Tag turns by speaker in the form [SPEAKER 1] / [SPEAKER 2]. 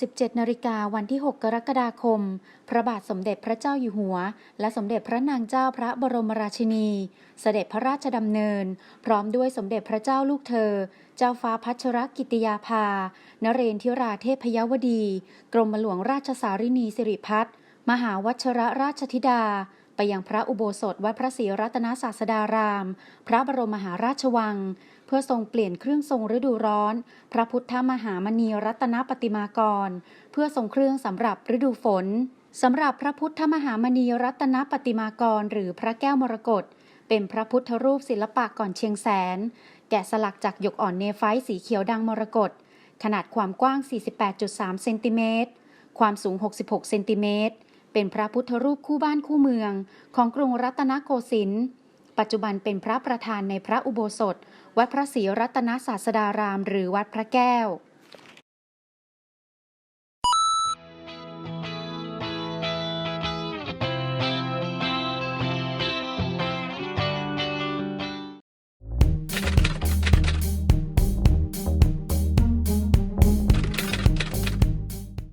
[SPEAKER 1] 17นาฬิกาวันที่ 6 กรกฎาคม พระบาทสมเด็จพระเจ้าอยู่หัว และสมเด็จพระนางเจ้าพระบรมราชินี เสด็จพระราชดำเนิน พร้อมด้วยสมเด็จพระเจ้าลูกเธอ เจ้าฟ้าพัชรกิติยาภา นเรนทิราเทพยวดี กรมหลวงราชสารินีสิริพัฒน์มหาวัชรราชธิดา ไปยังพระอุโบสถวัดพระศรีรัตนศาสดาราม พระบรมมหาราชวัง เพื่อทรงเปลี่ยนเครื่องทรงฤดูร้อน พระพุทธมหามณีรัตนปฏิมากร เพื่อทรงเครื่องสำหรับฤดูฝนสำหรับพระพุทธมหามณีรัตนปฏิมากร หรือพระแก้วมรกตเป็นพระพุทธรูปศิลปะก่อนเชียงแสน แกะสลักจากหยกอ่อนเนไฟสีเขียวดังมรกตขนาดความกว้าง 48.3 เซนติเมตร ความสูง 66 เซนติเมตร เป็นพระพุทธรูปคู่บ้านคู่เมือง ของกรุงรัตนโกสินทร์ ปัจจุบันเป็นพระประธานในพระอุโบสถ วัดพระศรีรัตนศาสดาราม หรือวัดพระแก้ว